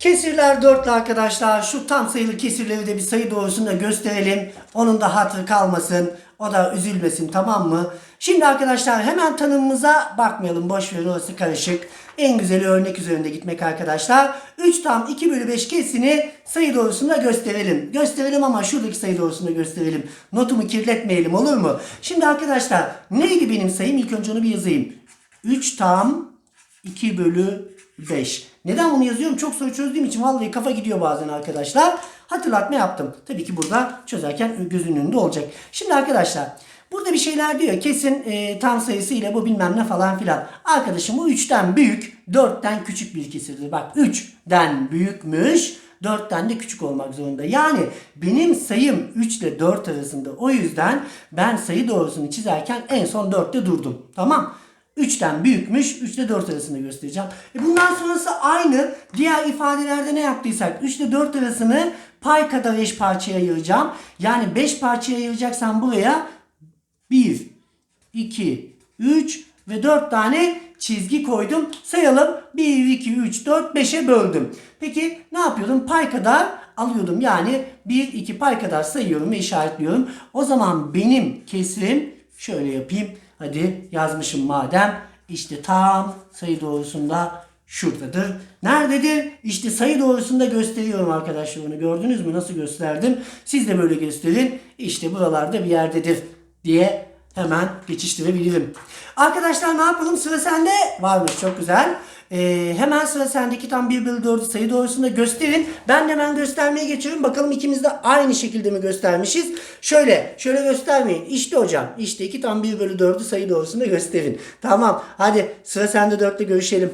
Kesirler dörtlü arkadaşlar. Şu tam sayılı kesirleri de bir sayı doğrusunda gösterelim. Onun da hatırı kalmasın. O da üzülmesin tamam mı? Şimdi arkadaşlar hemen tanımımıza bakmayalım. Boş verin orası karışık. En güzeli örnek üzerinde gitmek arkadaşlar. 3 tam 2 bölü 5 kesini sayı doğrusunda gösterelim. Gösterelim ama şuradaki sayı doğrusunda gösterelim. Notumu kirletmeyelim olur mu? Şimdi arkadaşlar neydi benim sayım? İlk önce onu bir yazayım. 3 tam 2 bölü 5. Neden bunu yazıyorum? Çok soru çözdüğüm için vallahi kafa gidiyor bazen arkadaşlar. Hatırlatma yaptım. Tabii ki burada çözerken gözünün önünde olacak. Şimdi arkadaşlar burada bir şeyler diyor. Kesin e, tam sayısı ile bu bilmem ne falan filan. Arkadaşım bu 3'ten büyük, 4'ten küçük bir kesirdir. Bak 3'den büyükmüş. 4'ten de küçük olmak zorunda. Yani benim sayım 3 ile 4 arasında. O yüzden ben sayı doğrusunu çizerken en son 4'te durdum. Tamam. 3'ten büyükmüş. 3 ile 4 arasında göstereceğim. E bundan sonrası aynı. Diğer ifadelerde ne yaptıysak 3 ile 4 arasını pay kadar eş parçaya ayıracağım. Yani 5 parçaya ayıracaksam buraya 1, 2, 3 ve 4 tane çizgi koydum. Sayalım. 1, 2, 3, 4, 5'e böldüm. Peki ne yapıyordum? Pay kadar alıyordum. Yani 1, 2 pay kadar sayıyorum ve işaretliyorum. O zaman benim kesrim şöyle yapayım. Hadi yazmışım madem. İşte tam sayı doğrusunda şuradadır. Nerededir? İşte sayı doğrusunda gösteriyorum arkadaşlar bunu. Gördünüz mü nasıl gösterdim? Siz de böyle gösterin. İşte buralarda bir yerdedir diye hemen geçiştirebilirim. Arkadaşlar ne yapalım? Sıra sende. Varmış çok güzel. Ee, hemen sıra sendeki tam 1 bölü 4 sayı doğrusunda gösterin. Ben de hemen göstermeye geçiyorum. Bakalım ikimiz de aynı şekilde mi göstermişiz? Şöyle, şöyle göstermeyin. İşte hocam, işte 2 tam 1 bölü 4'ü sayı doğrusunda gösterin. Tamam, hadi sıra sende 4'te görüşelim.